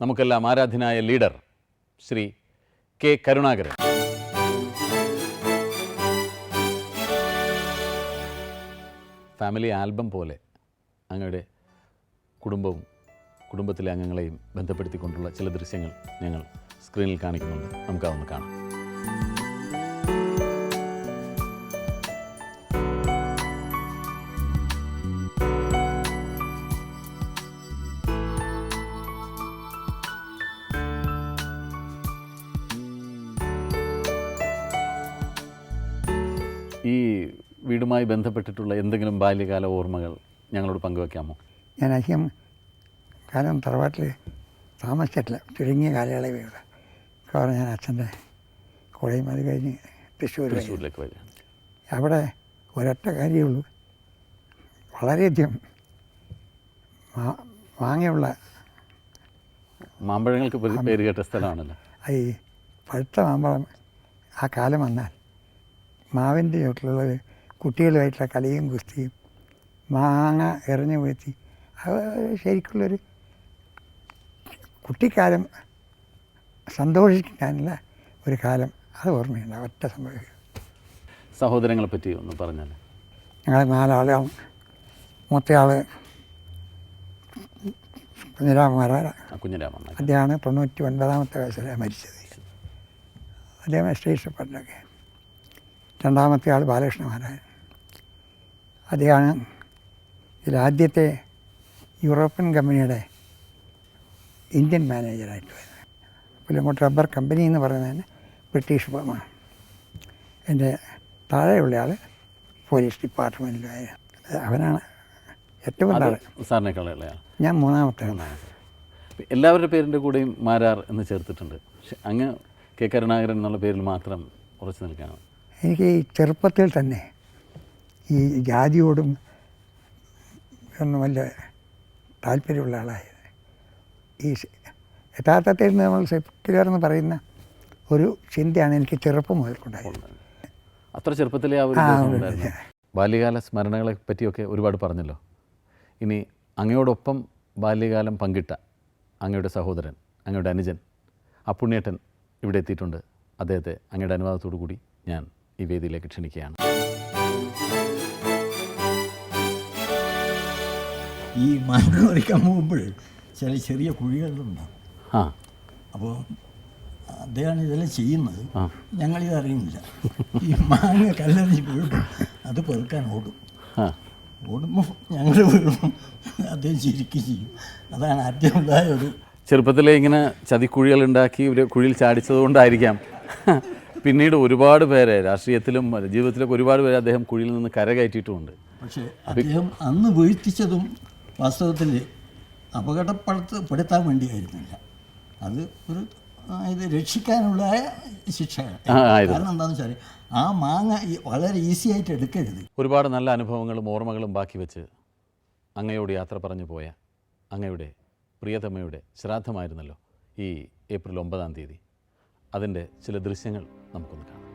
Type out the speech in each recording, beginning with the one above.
നമുക്കെല്ലാം ആരാധനായ leader Shri K Karunakaran. Family album പോലെ അങ്ങയുടെ കുടുംബവും കുടുംബത്തിലെ അംഗങ്ങളെയും ബന്ധപ്പെടുത്തിക്കൊണ്ടുള്ള ചില ദൃശ്യങ്ങൾ ഞങ്ങൾ സ്ക്രീനിൽ കാണിക്കുന്നുണ്ട്. നമുക്കതൊന്ന് കാണാം. ഈ വീടുമായി ബന്ധപ്പെട്ടിട്ടുള്ള എന്തെങ്കിലും ബാല്യകാല ഓർമ്മകൾ ഞങ്ങളോട് പങ്കുവെക്കാമോ? ഞാൻ അധികം കാലം തറവാട്ടിൽ താമസിച്ചിട്ടില്ല. ചുരുങ്ങിയ കാലയളവേ ഉള്ളൂ. കാരണം ഞാൻ അച്ഛന്റെ കോളേജ് അത് കഴിഞ്ഞ് തൃശ്ശൂർ തൃശ്ശൂരിലേക്ക് വരിക. അവിടെ ഒരൊറ്റ കാര്യമുള്ളൂ വളരെയധികം മാങ്ങയുള്ള മാമ്പഴങ്ങൾക്ക് പേര് കേട്ട സ്ഥലമാണല്ലോ. ഈ പഴുത്ത മാമ്പഴം ആ കാലം വന്നാൽ മാവിന്റെ ചുവട്ടിലുള്ളത് കുട്ടികളുമായിട്ടുള്ള കളിയും കുസ്തിയും മാങ്ങ എറിഞ്ഞു വീഴ്ത്തി. അത് ശരിക്കുള്ളൊരു കുട്ടിക്കാലം സന്തോഷിക്കാനുള്ള ഒരു കാലം അത് ഓർമ്മയുണ്ട്. ഒറ്റ സംഭവിക്കുക സഹോദരങ്ങളെ പറ്റി ഒന്ന് പറഞ്ഞാൽ ഞങ്ങൾ നാലാളാണ് മൂത്തയാൾ കുഞ്ഞിരാമമാരാ കുഞ്ഞിരാമൻ അദ്ദേഹമാണ് തൊണ്ണൂറ്റി ഒൻപതാമത്തെ വയസ്സിലാണ് മരിച്ചത്. അദ്ദേഹം എസ്റ്റേഷൻ പണ്ടൊക്കെ രണ്ടാമത്തെ ആൾ ബാലകൃഷ്ണ മഹാരാജൻ അദ്ദേഹമാണ് ഇതിലാദ്യത്തെ യൂറോപ്യൻ കമ്പനിയുടെ ഇന്ത്യൻ മാനേജറായിട്ട് വരുന്നത്. പുല്ലങ്കോട്ട് റബ്ബർ കമ്പനി എന്ന് പറയുന്നതിന് ബ്രിട്ടീഷ് ഫേമാണ് എന്റെ താഴെയുള്ള ആൾ പോലീസ് ഡിപ്പാർട്ട്മെന്റിലായ അവനാണ് ഏറ്റവും താഴെ. ഞാൻ മൂന്നാമത്തെ എല്ലാവരുടെ പേരിന്റെ കൂടെയും മാരാർ എന്ന് ചേർത്തിട്ടുണ്ട്. പക്ഷെ അങ്ങ് കെ കരുണാകരൻ എന്നുള്ള പേരിൽ മാത്രം ഉറച്ചു നിൽക്കുകയാണ് എനിക്ക് ഈ ചെറുപ്പത്തിൽ തന്നെ ഈ ജാതിയോടും ഒന്നും വലിയ താല്പര്യമുള്ള ആളായത്. ഈ യഥാർത്ഥത്തിൽ നമ്മൾ സെക്യുലർ എന്ന് പറയുന്ന ഒരു ചിന്തയാണ് എനിക്ക് ചെറുപ്പം മുതൽക്കുണ്ടായത്. അത്ര ചെറുപ്പത്തിലെ ആ ഒരു ബാല്യകാല സ്മരണകളെ പറ്റിയൊക്കെ ഒരുപാട് പറഞ്ഞല്ലോ. ഇനി അങ്ങയോടൊപ്പം ബാല്യകാലം പങ്കിട്ട അങ്ങയുടെ സഹോദരൻ അങ്ങയുടെ അനുജൻ അപ്പുണ്യേട്ടൻ ഇവിടെ എത്തിയിട്ടുണ്ട്. അദ്ദേഹത്തെ അങ്ങയുടെ അനുവാദത്തോടു കൂടി ഞാൻ ഈ വേദിയിലേക്ക് ക്ഷണിക്കുകയാണ്. ഈ പറിക്കാൻ പോകുമ്പോൾ ചില ചെറിയ കുഴികളുണ്ടാവും ആ. അപ്പോൾ അദ്ദേഹമാണ് ഇതെല്ലാം ചെയ്യുന്നത്. ഞങ്ങളിത് അറിയുന്നില്ല. ഈ മാങ്ങ കല്ലെറിഞ്ഞ് വീഴുമ്പോൾ അത് പെറുക്കാൻ ഓടും. ഓടുമ്പോൾ ഞങ്ങൾ വീഴുമ്പോൾ അദ്ദേഹം ചിരിക്കുകയും ചെയ്യും. അതാണ് ആദ്യമുണ്ടായ ഒരു ചെറുപ്പത്തിലെ ഇങ്ങനെ ചതിക്കുഴികൾ ഉണ്ടാക്കി ഒരു കുഴിയിൽ ചാടിച്ചതുകൊണ്ടായിരിക്കാം. പിന്നീട് ഒരുപാട് പേരെ രാഷ്ട്രീയത്തിലും ജീവിതത്തിലൊക്കെ ഒരുപാട് പേരെ അദ്ദേഹം കുഴിയിൽ നിന്ന് കരകയറ്റിയിട്ടുമുണ്ട് പക്ഷേ അദ്ദേഹം അന്ന് വീഴ്ത്തിച്ചതും വാസ്തവത്തിൽ അപകടപ്പെടുത്ത പെടുത്താൻ വേണ്ടിയായിരുന്നില്ല. അത് ഒരു ഇത് രക്ഷിക്കാനുള്ള ശിക്ഷ. കാരണം എന്താണെന്ന് വെച്ചാൽ ആ മാങ്ങ വളരെ ഈസി ആയിട്ട് എടുക്കരുത്. ഒരുപാട് നല്ല അനുഭവങ്ങളും ഓർമ്മകളും ബാക്കി വെച്ച് അങ്ങയോട് യാത്ര പറഞ്ഞു പോയ അങ്ങയുടെ പ്രിയതമ്മയുടെ ശ്രാദ്ധമായിരുന്നല്ലോ ഈ ഏപ്രിൽ ഒമ്പതാം തീയതി. അതിന്റെ ചില ദൃശ്യങ്ങൾ നമുക്കൊന്ന് കാണാം.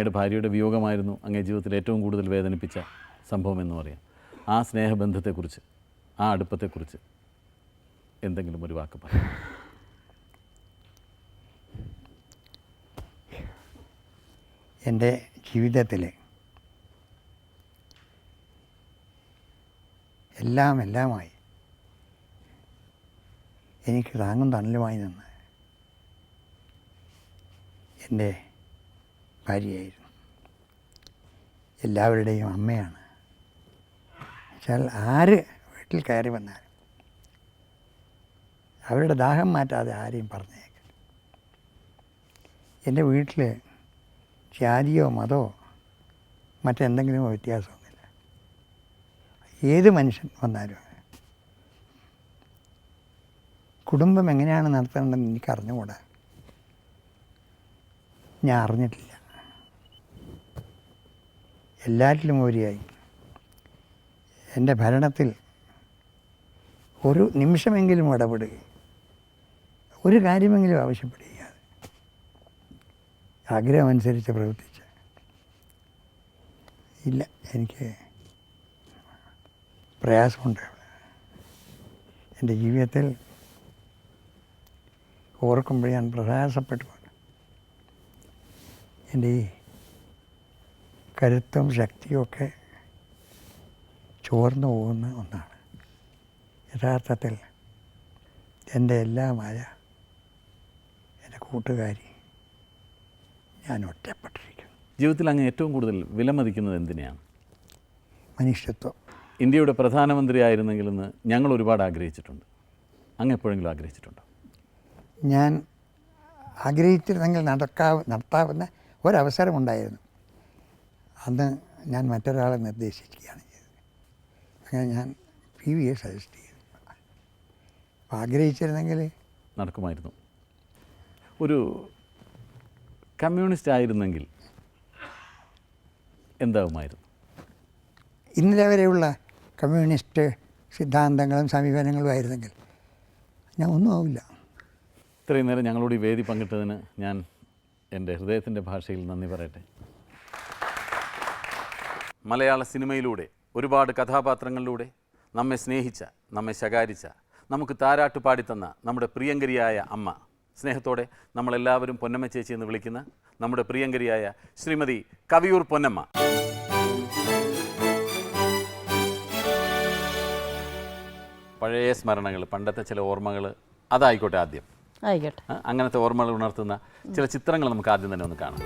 അങ്ങയുടെ ഭാര്യയുടെ വിയോഗമായിരുന്നു അങ്ങേ ജീവിതത്തിൽ ഏറ്റവും കൂടുതൽ വേദനിപ്പിച്ച സംഭവം എന്ന് പറയാം. ആ സ്നേഹബന്ധത്തെക്കുറിച്ച് ആ അടുപ്പത്തെക്കുറിച്ച് എന്തെങ്കിലും ഒരു വാക്ക് പറയാം. എന്റെ ജീവിതത്തിൽ എല്ലാം എല്ലാമായി എനിക്ക് താങ്ങും തണലുമായി നിന്ന് എന്റെ ഭാര്യയായിരുന്നു. എല്ലാവരുടെയും അമ്മയാണ്. വെച്ചാൽ ആര് വീട്ടിൽ കയറി വന്നാലും അവരുടെ ദാഹം മാറ്റാതെ ആരെയും പറഞ്ഞേക്കും. എന്റെ വീട്ടിൽ ജാതിയോ മതമോ മറ്റെന്തെങ്കിലുമോ വ്യത്യാസമൊന്നുമില്ല. ഏത് മനുഷ്യൻ വന്നാലും കുടുംബം എങ്ങനെയാണ് നടത്തേണ്ടതെന്ന് എനിക്ക് അറിഞ്ഞുകൂടാ ഞാൻ അറിഞ്ഞിട്ടില്ല. എല്ലാറ്റിലും ഉപരിയായി. എന്റെ ഭരണത്തിൽ ഒരു നിമിഷമെങ്കിലും ഇടപെടുക ഒരു കാര്യമെങ്കിലും ആവശ്യപ്പെടുക ആഗ്രഹമനുസരിച്ച് പ്രവർത്തിച്ച്. ഇല്ല എനിക്ക് പ്രയാസമുണ്ട്. എന്റെ ജീവിതത്തിൽ ഓർക്കുമ്പോൾ ഞാൻ പ്രയാസപ്പെട്ടു എന്റെ ഈ കരുത്തും ശക്തിയും ഒക്കെ ചോർന്നു പോകുന്ന ഒന്നാണ്. യഥാർത്ഥത്തിൽ എന്റെ എല്ലാമായ എന്റെ കൂട്ടുകാരി ഞാൻ ഒറ്റപ്പെട്ടിരിക്കുന്നു. ജീവിതത്തിൽ അങ്ങ് ഏറ്റവും കൂടുതൽ വിലമതിക്കുന്നത് എന്തിനാണ് മനുഷ്യത്വം. ഇന്ത്യയുടെ പ്രധാനമന്ത്രി ആയിരുന്നെങ്കിലെന്ന് ഞങ്ങൾ ഒരുപാട് ആഗ്രഹിച്ചിട്ടുണ്ട്. അങ്ങ് എപ്പോഴെങ്കിലും ആഗ്രഹിച്ചിട്ടുണ്ടോ? ഞാൻ ആഗ്രഹിച്ചിരുന്നെങ്കിൽ നടക്കാവ് നടത്താവുന്ന ഒരവസരമുണ്ടായിരുന്നു. അന്ന് ഞാൻ മറ്റൊരാളെ നിർദ്ദേശിക്കുകയാണ് ചെയ്തത്. അങ്ങനെ ഞാൻ പി വിയെ സജസ്റ്റ് ചെയ്തു. അപ്പം ആഗ്രഹിച്ചിരുന്നെങ്കിൽ നടക്കുമായിരുന്നു. ഒരു കമ്മ്യൂണിസ്റ്റ് ആയിരുന്നെങ്കിൽ എന്താകുമായിരുന്നു ഇന്നലെ വരെയുള്ള കമ്മ്യൂണിസ്റ്റ് സിദ്ധാന്തങ്ങളും സമീപനങ്ങളും ആയിരുന്നെങ്കിൽ ഞാൻ ഒന്നും ആവില്ല. ഇത്രയും നേരം ഞങ്ങളോട് ഈ വേദി പങ്കിട്ടതിന് ഞാൻ എന്റെ ഹൃദയത്തിന്റെ ഭാഷയിൽ നന്ദി പറയട്ടെ. മലയാള സിനിമയിലൂടെ ഒരുപാട് കഥാപാത്രങ്ങളിലൂടെ നമ്മെ സ്നേഹിച്ച നമ്മെ ശകാരിച്ച നമുക്ക് താരാട്ട് പാടിത്തന്ന നമ്മുടെ പ്രിയങ്കരിയായ അമ്മ. സ്നേഹത്തോടെ നമ്മളെല്ലാവരും പൊന്നമ്മ ചേച്ചി എന്ന് വിളിക്കുന്ന നമ്മുടെ പ്രിയങ്കരിയായ ശ്രീമതി കവിയൂർ പൊന്നമ്മ. പഴയ സ്മരണകൾ പണ്ടത്തെ ചില ഓർമ്മകൾ അതായിക്കോട്ടെ ആദ്യം. ആയിക്കോട്ടെ. അങ്ങനത്തെ ഓർമ്മകൾ ഉണർത്തുന്ന ചില ചിത്രങ്ങൾ നമുക്ക് ആദ്യം തന്നെ ഒന്ന് കാണാം.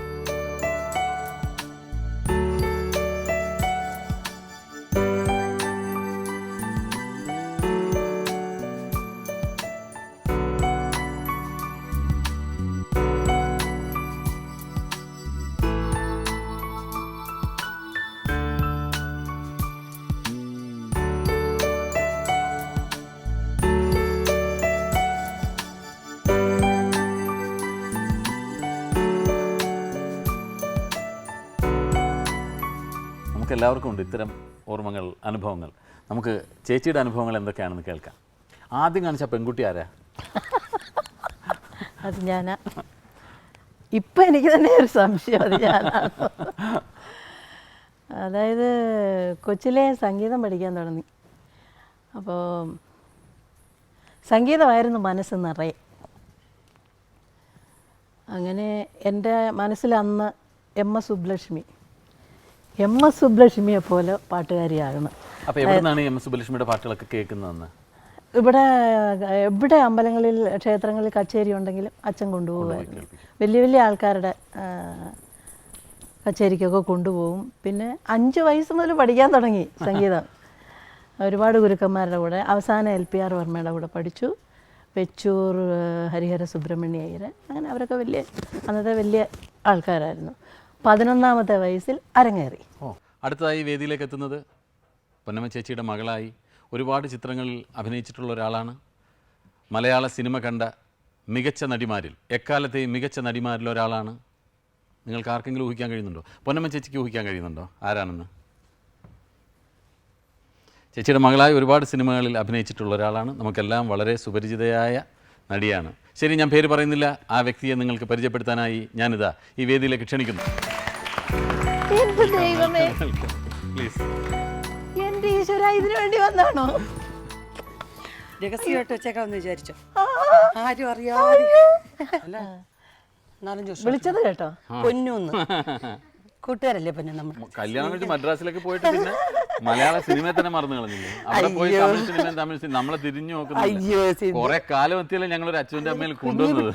നമുക്ക് എല്ലാവർക്കും ഉണ്ട് ഇത്തരം ഓർമ്മകൾ അനുഭവങ്ങൾ. നമുക്ക് ചേച്ചിയുടെ അനുഭവങ്ങൾ എന്തൊക്കെയാണെന്ന് കേൾക്കാം. ആദ്യം കാണിച്ച പെൺകുട്ടി ആരാ? അത് ഞാനാ. ഇപ്പം എനിക്ക് തന്നെ ഒരു സംശയം അതായത് കൊച്ചിലെ സംഗീതം പഠിക്കാൻ തുടങ്ങി. അപ്പോൾ സംഗീതമായിരുന്നു മനസ്സ് നിറയെ. അങ്ങനെ എന്റെ മനസ്സിൽ അന്ന് M S Subbulakshmi. M S സുബ്ലക്ഷ്മിയെ പോലെ പാട്ടുകാരിയാകണം. അപ്പോൾ എവിടുന്നാണ് എം എസ് സുബ്ലക്ഷ്മിയുടെ പാട്ടുകളൊക്കെ കേൾക്കുന്നതെന്ന്? ഇവിടെ എവിടെ അമ്പലങ്ങളിൽ ക്ഷേത്രങ്ങളിൽ കച്ചേരി ഉണ്ടെങ്കിലും അച്ഛൻ കൊണ്ടുപോകുമായിരുന്നു. വലിയ വലിയ ആൾക്കാരുടെ കച്ചേരിക്കൊക്കെ കൊണ്ടുപോകും. പിന്നെ അഞ്ച് വയസ്സ് മുതൽ പഠിക്കാൻ തുടങ്ങി സംഗീതം. ഒരുപാട് ഗുരുക്കന്മാരുടെ കൂടെ അവസാനം എൽ പി ആർ വർമ്മയുടെ കൂടെ പഠിച്ചു. വെച്ചൂർ ഹരിഹര സുബ്രഹ്മണ്യ അയ്യർ അങ്ങനെ അവരൊക്കെ വലിയ അന്നത്തെ വലിയ ആൾക്കാരായിരുന്നു. പതിനൊന്നാമത്തെ വയസ്സിൽ അരങ്ങേറി. അടുത്തതായി വേദിയിലേക്ക് എത്തുന്നത് പൊന്നമ്മ ചേച്ചിയുടെ മകളായി ഒരുപാട് ചിത്രങ്ങളിൽ അഭിനയിച്ചിട്ടുള്ള ഒരാളാണ്. മലയാള സിനിമ കണ്ട മികച്ച നടിമാരിൽ എക്കാലത്തെയും മികച്ച നടിമാരിൽ ഒരാളാണ്. നിങ്ങൾക്ക് ആർക്കെങ്കിലും ഊഹിക്കാൻ കഴിയുന്നുണ്ടോ? പൊന്നമ്മ ചേച്ചിക്ക് ഊഹിക്കാൻ കഴിയുന്നുണ്ടോ? ആരാണെന്ന്? ചേച്ചിയുടെ മകളായി ഒരുപാട് സിനിമകളിൽ അഭിനയിച്ചിട്ടുള്ള ഒരാളാണ്. നമുക്കെല്ലാം വളരെ സുപരിചിതയായ നടിയാണ്. ശരി ഞാൻ പേര് പറയുന്നില്ല. ആ വ്യക്തിയെ നിങ്ങൾക്ക് പരിചയപ്പെടുത്താനായി ഞാനിതാ ഈ വേദിയിലേക്ക് ക്ഷണിക്കുന്നു. എന്റെ ദൈവമേ? പ്ലീസ് എന്റെ ഈശ്വര ഇതിനു വേണ്ടി വന്നാണോ? രഹസ്യമായിട്ട് വെച്ചേക്കാന്ന് വിചാരിച്ചോ? ആരും അറിയാതെ. അല്ല നാലഞ്ച് വർഷം വിളിച്ചത് കേട്ടോ? പൊന്നൂന്ന്. കൂട്ടുകാരല്ലേ പിന്നെ നമ്മൾ? കല്യാണം കഴിച്ച് മദ്രാസിലേക്ക് പോയിട്ട് പിന്നെ മലയാള സിനിമയെ തന്നെ മറന്നു കളഞ്ഞില്ലേ? അവിടെ പോയി തമിഴ് സിനിമ തമിഴ് സിനിമ നമ്മളെ തിരിഞ്ഞു നോക്കുന്നില്ല അയ്യോ കുറെ കാലം എത്തിയല്ലേ ഞങ്ങൾ ഒരു അച്ഛന്റെ അമ്മയിൽ കൊണ്ടുവന്നത്.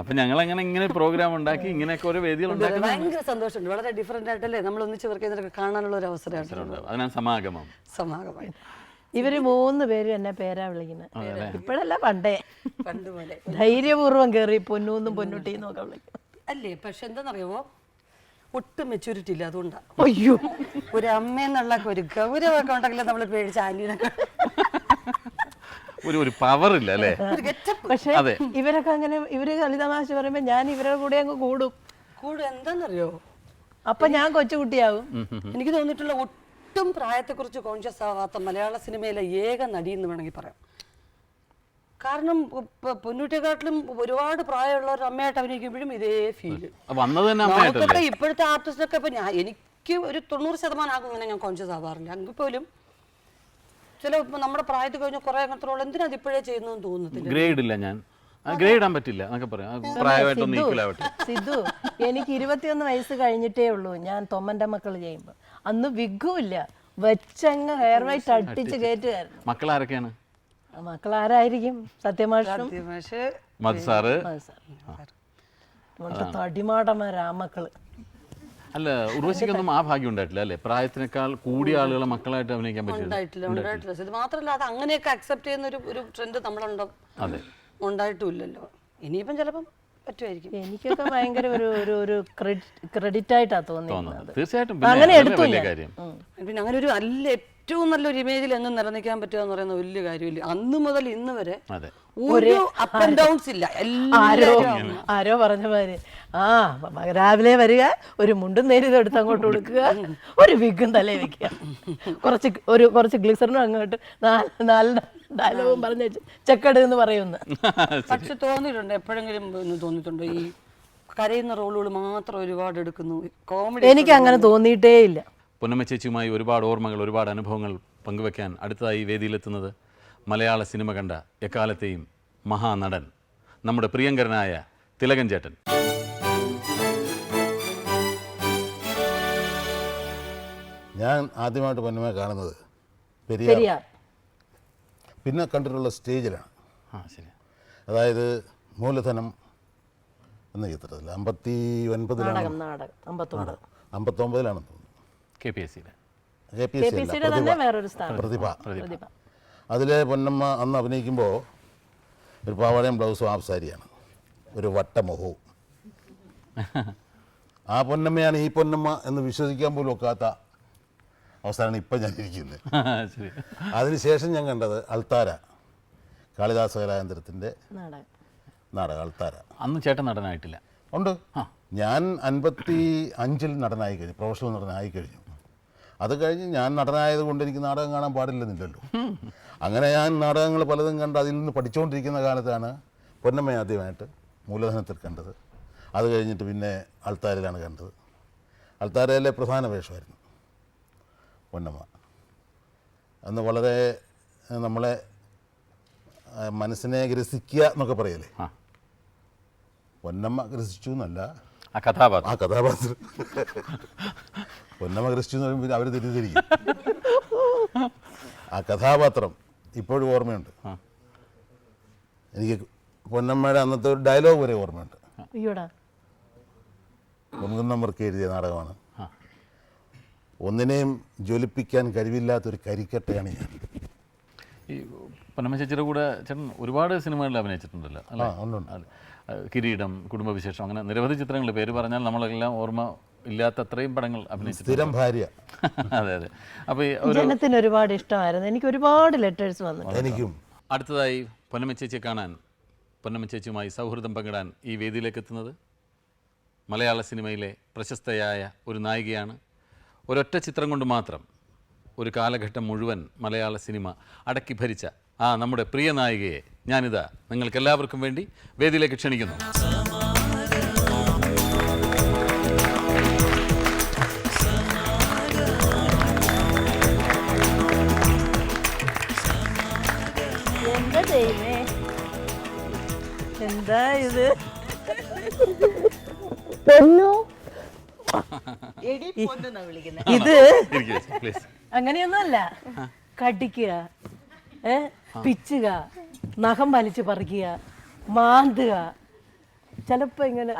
അപ്പൊ ഞങ്ങൾ അങ്ങനെ ഇങ്ങനെ പ്രോഗ്രാം ഉണ്ടാക്കി ഇങ്ങനെയൊക്കെ ഓരോ വേദികൾ ഭയങ്കര സന്തോഷമുണ്ട്. വളരെ ഡിഫറെന്റ് ആയിട്ടല്ലേ നമ്മൾ ഒന്നിച്ച് വർക്ക് ചെയ്തിട്ടൊക്കെ കാണാനുള്ള ഒരു അവസരമാണ് അതിനാണ് സമാഗമം. സമാഗമായി ഇവർ മൂന്ന് പേരും എന്നെ പേരാ വിളിക്കുന്നത്. ഇപ്പോഴല്ല പണ്ടേ. പണ്ട് പോലെ ധൈര്യപൂർവം കേറി പൊന്നൂന്നും പൊന്നുട്ടിന്നും ഒക്കെ വിളിക്കും. അല്ലേ? പക്ഷെ എന്താണെന്നറിയാമോ ഒട്ടും മെച്ചൂരിറ്റി ഇല്ല അതുകൊണ്ടാണ് അയ്യോ. ഒരു അമ്മയെന്നുള്ള ഒരു ഗൗരവമൊക്കെ ഉണ്ടെങ്കിൽ നമ്മൾ പേടിച്ച ആന്റീനൊക്കെ ഒരു ഒരു പവർ ഇല്ല അല്ലേ? ഒരു ഗെറ്റപ്പ് പക്ഷെ അതെ. ഇവരൊക്കെ അങ്ങനെ ഇവർ കളിതമാശ പറയുമ്പോ ഞാൻ ഇവരുടെ കൂടെ അങ്ങ് കൂടും. കൂടെ. എന്താണെന്നറിയോ? അപ്പൊ ഞാൻ കൊച്ചുകുട്ടിയാവും. എനിക്ക് തോന്നിയിട്ടുള്ള ഒട്ടും പ്രായത്തെക്കുറിച്ച് കോൺഷ്യസ് ആവാത്ത മലയാള സിനിമയിലെ ഏക നടി എന്ന് വേണമെങ്കിൽ പറയാം. കാരണം പൊന്നൂറ്റേക്കാട്ടിലും ഒരുപാട് പ്രായമുള്ള ഒരു അമ്മയായിട്ട് അഭിനയിക്കുമ്പോഴും ഇതേ ഫീൽ വന്നത് നമുക്കൊക്കെ ഇപ്പോഴത്തെ ആർട്ടിസ്റ്റൊക്കെ ഇപ്പൊ ഞാൻ എനിക്ക് ഒരു തൊണ്ണൂറ് ശതമാനം ആകും ഇങ്ങനെ ഞാൻ കോൺഷ്യസ് ആവാറില്ല എങ്കിൽ പോലും ചില ഇപ്പൊ നമ്മുടെ പ്രായത്തിൽ കഴിഞ്ഞ കുറെ അങ്ങനത്തെ എന്തിനാ ഇപ്പോഴേ ചെയ്യുന്നതെന്ന് തോന്നുന്നില്ല. ഗ്രേഡ് ഇല്ല ഞാൻ. ഗ്രേഡ് ഇടാൻ പറ്റില്ല. എന്നൊക്കെ പറയാം. സിദ്ധു എനിക്ക് ഇരുപത്തിയൊന്ന് വയസ്സ് കഴിഞ്ഞിട്ടേ ഉള്ളൂ ഞാൻ തൊമ്മന്റെ മക്കൾ ചെയ്യുമ്പോ. അന്ന് വിഗുമില്ല ഇല്ല. വെച്ചങ്ങ് ഹെയർ വൈറ്റ് അട്ടിച്ച് കയറ്റുമായിരുന്നു മക്കൾ ആരൊക്കെയാണ് മക്കൾ ആരായിരിക്കും സത്യമാഷും പക്ഷേ മധു സാറ് നമ്മുടെ തടിമാടന്മാരാ ആ മക്കൾ. അല്ല ഉർവശിക്കൊന്നും ആ ഭാഗ്യം ഉണ്ടായിട്ടില്ല അല്ലേ? പ്രായത്തിനേക്കാൾ കൂടിയ ആളുകളെ മക്കളായിട്ട് അഭിനയിക്കാൻ പറ്റില്ല. ഉണ്ടായിട്ടില്ല ഉണ്ടായിട്ടില്ല. ഇത് മാത്രമല്ല അത് അങ്ങനെയൊക്കെ അക്സെപ്റ്റ് ചെയ്യുന്ന ഒരു ഒരു ട്രെൻഡ് നമ്മളുണ്ടോ. അതെ. ഉണ്ടായിട്ടില്ലല്ലോ. ഇനിയിപ്പം ചിലപ്പം പറ്റുമായിരിക്കും. എനിക്കൊക്കെ ഭയങ്കര ഒരു ഒരു ഒരു ക്രെഡിറ്റ് ആയിട്ടാ തോന്നിയത് തോന്നുന്നത്. തീർച്ചയായിട്ടും. അങ്ങനെ എടുത്തു അല്ലേ കാര്യം. പിന്നെ അങ്ങനെ ഒരു നല്ല ഏറ്റവും നല്ലൊരു ഇമേജിൽ എന്നും നിലനിൽക്കാൻ പറ്റുക എന്ന് പറയുന്ന വലിയ കാര്യമില്ല. അന്ന് മുതൽ ഇന്ന് വരെ അതെ. ഒരു അപ്പ് ആൻഡ് ഡൗൺസ് ഇല്ല. ആരോ പറഞ്ഞ മാതിരി. ആ രാവിലെ വരിക ഒരു മുണ്ടും നേരിത് എടുത്ത് അങ്ങോട്ട് കൊടുക്കുക ഒരു വിഗും തലേ വെക്കുക. കുറച്ച് ഒരു കുറച്ച് ഗ്ലിസറിനും അങ്ങോട്ട് നാല് നാല് ഡയലോഗും പറഞ്ഞ ചെക്കട് എന്ന് പറയുന്നു. പക്ഷെ തോന്നിയിട്ടുണ്ട് എപ്പോഴെങ്കിലും തോന്നിയിട്ടുണ്ടോ. ഈ കരയുന്ന റോളുകൾ മാത്രം ഒരുപാട് എടുക്കുന്നു. കോമഡി എനിക്ക് അങ്ങനെ തോന്നിയിട്ടേ ഇല്ല. പൊന്നമ്മ ചേച്ചിയുമായി ഒരുപാട് ഓർമ്മകൾ ഒരുപാട് അനുഭവങ്ങൾ പങ്കുവെക്കാൻ അടുത്തതായി വേദിയിലെത്തുന്നത് മലയാള സിനിമ കണ്ട എക്കാലത്തെയും മഹാനടൻ നമ്മുടെ പ്രിയങ്കരനായ തിലകൻ ചേട്ടൻ. ഞാൻ ആദ്യമായിട്ട് പൊന്നമ്മയെ കാണുന്നത് പെരിയാർ. പിന്നെ കണ്ടിട്ടുള്ള സ്റ്റേജിലാണ്. ആ ശരി അതായത് മൂലധനം എന്ന ചിത്രത്തിൽ അമ്പത്തി ഒൻപതിലാണ് അമ്പത്തൊമ്പതിലാണെന്ന് കെ പി എസ് സിയിലെ കെ പി എസ് സി തന്നെ വേറൊരു സ്ഥാനം. പ്രതിഭ. പ്രതിഭ. അതിലെ പൊന്നമ്മ അന്ന് അഭിനയിക്കുമ്പോൾ ഒരു പാവാടയും ബ്ലൗസും ആഫ് സാരിയാണ്. ഒരു വട്ടമുഖവും. ആ പൊന്നമ്മയാണ് ഈ പൊന്നമ്മ എന്ന് വിശ്വസിക്കാൻ പോലും ഒക്കാത്ത അവസ്ഥയാണ് ഇപ്പം ഞാൻ ഇരിക്കുന്നത്. അതിനുശേഷം ഞാൻ കണ്ടത് അൾത്താര കാളിദാസ കലാകേന്ദ്രത്തിന്റെ നാടകം. നാടകം അൾത്താര. അന്ന് ചേട്ടൻ നടനായിട്ടില്ല. ഉണ്ട്. ഞാൻ അൻപത്തി അഞ്ചിൽ നടനായി കഴിഞ്ഞു പ്രൊഫഷണൽ നടനായി കഴിഞ്ഞു. അത് കഴിഞ്ഞ് ഞാൻ നടനായത് കൊണ്ട് എനിക്ക് നാടകം കാണാൻ പാടില്ലെന്നില്ലല്ലോ. അങ്ങനെ ഞാൻ നാടകങ്ങൾ പലതും കണ്ട് അതിൽ നിന്ന് പഠിച്ചുകൊണ്ടിരിക്കുന്ന കാലത്താണ് പൊന്നമ്മ ആദ്യമായിട്ട് മൂലധനത്തിൽ കണ്ടത്. അത് കഴിഞ്ഞിട്ട് പിന്നെ അൾത്താരയിലാണ് കണ്ടത്. അൾത്താരയിലെ പ്രധാന വേഷമായിരുന്നു പൊന്നമ്മ. അന്ന് വളരെ നമ്മളെ മനസ്സിനെ ഗ്രസിക്കുക എന്നൊക്കെ പറയല്ലേ? പൊന്നമ്മ ഗ്രസിച്ചു എന്നല്ല. ആ കഥാപാത്രം. ആ കഥാപാത്രം. പൊന്നമ്മ ക്രിസ്റ്റി എന്ന് പറയുമ്പോൾ അവർ തെറ്റിദ്ധരിക്കും. ആ കഥാപാത്രം ഇപ്പോഴും ഓർമ്മയുണ്ട്. എനിക്ക് പൊന്നമ്മയുടെ അന്നത്തെ ഒരു ഡയലോഗ് വരെ ഓർമ്മയുണ്ട്. പൊൻകുന്നമ്മർക്ക് എഴുതിയ നാടകമാണ്. ഒന്നിനെയും ജ്വലിപ്പിക്കാൻ കഴിവില്ലാത്തൊരു കരിക്കട്ടയാണ് ഞാൻ. ഈ പൊന്നമ്മ ചേച്ചിയുടെ കൂടെ ചേട്ടൻ ഒരുപാട് സിനിമകളിൽ അഭിനയിച്ചിട്ടുണ്ടല്ലോ അല്ലേ? കിരീടം കുടുംബവിശേഷം അങ്ങനെ നിരവധി ചിത്രങ്ങൾ പേര് പറഞ്ഞാൽ നമ്മളെല്ലാം ഓർമ്മ ഇല്ലാത്ത അത്രയും പടങ്ങൾ അഭിനയിച്ചിട്ടുണ്ട്. സ്ഥിരം ഭാര്യ. അതെ അതെ. അപ്പോൾ ഈ ഒരു ജനത്തിന് ഒരുപാട് ഇഷ്ടമായിരുന്നു. എനിക്ക് ഒരുപാട് ലെറ്റേഴ്സ് വന്നു എനിക്കും. അടുത്തതായി പൊന്നമ്മ ചേച്ചിയെ കാണാൻ പൊന്നമ്മ ചേച്ചിയുമായി സൗഹൃദം പങ്കിടാൻ ഈ വേദിയിലേക്ക് എത്തുന്നത് മലയാള സിനിമയിലെ പ്രശസ്തയായ ഒരു നായികയാണ്. ഒരൊറ്റ ചിത്രം കൊണ്ട് മാത്രം ഒരു കാലഘട്ടം മുഴുവൻ മലയാള സിനിമ അടക്കി ഭരിച്ച ആ നമ്മുടെ പ്രിയ നായികയെ ഞാനിതാ നിങ്ങൾക്കെല്ലാവർക്കും വേണ്ടി വേദിയിലേക്ക് ക്ഷണിക്കുന്നു. എന്താ ഇത്? പ്ലീസ് അങ്ങനെയൊന്നുമല്ല. കടിക്കുക ഏ പിച്ചുക നഖം വലിച്ചു പറിക്കുക മാന്തുക. ചിലപ്പോ ഇങ്ങനെ?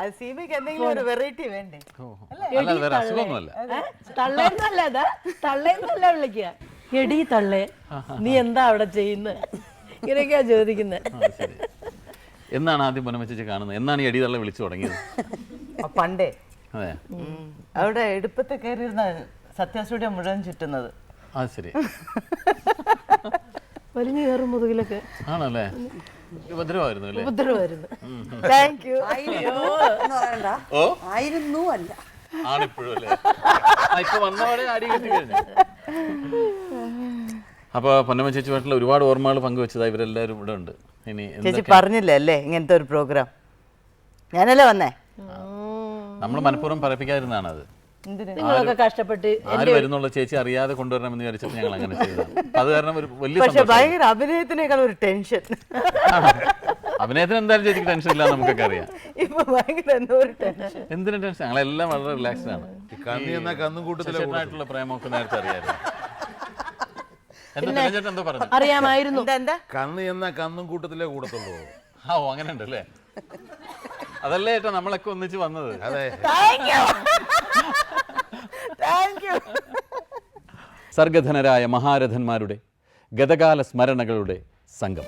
തള്ളേന്നല്ല തള്ളേന്നല്ല വിളിക്കുക. എടി തള്ളേ നീ എന്താ അവിടെ ചെയ്യുന്നത് ഇങ്ങനെയൊക്കെയാ ചോദിക്കുന്നത് എന്നാണ് ആദ്യം പൊന്നമ്മച്ചേച്ചി കാണുന്നത്? എന്നാണ് ഈ അടിതള്ള വിളിച്ചു തുടങ്ങിയത്? പണ്ടേ. അതെ. അവിടെ എടുപ്പത്തെ കയറിയിരുന്ന സത്യാസ്റ്റുഡിയോ മുഴുവൻ ചുറ്റുന്നത്. അത് ശരി. വലിഞ്ഞു കയറും മുതുകിലൊക്കെ. ആണല്ലേ? ഉപദ്രവമായിരുന്നു അല്ലേ? ഉപദ്രവമായിരുന്നു. താങ്ക് യു ആയിരുന്നു ഓ? ആയിരുന്നു അല്ല. ആണിപ്പോഴും അല്ലേ? ഇപ്പൊ അടി കെട്ടി കഴിഞ്ഞു. അപ്പോൾ പൊന്നമ്മ ചേച്ചിയുമായിട്ടുള്ള ഒരുപാട് ഓർമ്മകൾ പങ്കുവെച്ചതാ ഇവരെല്ലാവരും ഇവിടെ ഉണ്ട്. ഇനി ചേച്ചി പറഞ്ഞില്ല അല്ലേ ഇങ്ങനത്തെ ഒരു പ്രോഗ്രാം ഞാനല്ലേ വന്നേ? നമ്മൾ മനഃപൂർവം പറയിപ്പിക്കാതിരുന്നതാണ് അത് നിങ്ങളൊക്കെ കഷ്ടപ്പെട്ട് ആര് വരുന്നുള്ള ചേച്ചി അറിയാതെ കൊണ്ടുവരണം എന്ന് വിചാരിച്ചിട്ട് ഞങ്ങൾ അങ്ങനെ ചെയ്തു അത് കാരണം ഒരു വലിയ പക്ഷെ ഭയങ്കര അഭിനയത്തിനേക്കാൾ ഒരു ടെൻഷൻ. അഭിനയത്തിന് എന്തായാലും ചേച്ചിക്ക് ടെൻഷൻ ഇല്ല നമുക്കൊക്കെ അറിയാം. ഇപ്പൊ ഭയങ്കര എന്തോ ഒരു ടെൻഷൻ. എന്തിനും ടെൻഷൻ? ഞങ്ങളെല്ലാം വളരെ റിലാക്സ്ഡ് ആണ്. ഈ എന്ന കന്നും കൂട്ടത്തിലെ ചേട്ടനായിട്ടുള്ള പ്രേമമൊക്കെ നേരത്തെ അറിയാമായിരുന്നു എന്താ ചേട്ടൻ എന്തോ പറഞ്ഞു അറിയാമായിരുന്നു. എന്താ എന്ന കന്നും കൂട്ടത്തിലേ കൂടത്തുള്ളൂ. ആ ഓ അങ്ങനെ ഉണ്ടല്ലേ അതല്ലേ ഏട്ടാ നമ്മളൊക്കെ ഒന്നിച്ച് വന്നത്? അതെ. സർഗധനരായ മഹാരഥന്മാരുടെ ഗതകാല സ്മരണകളുടെ സംഘം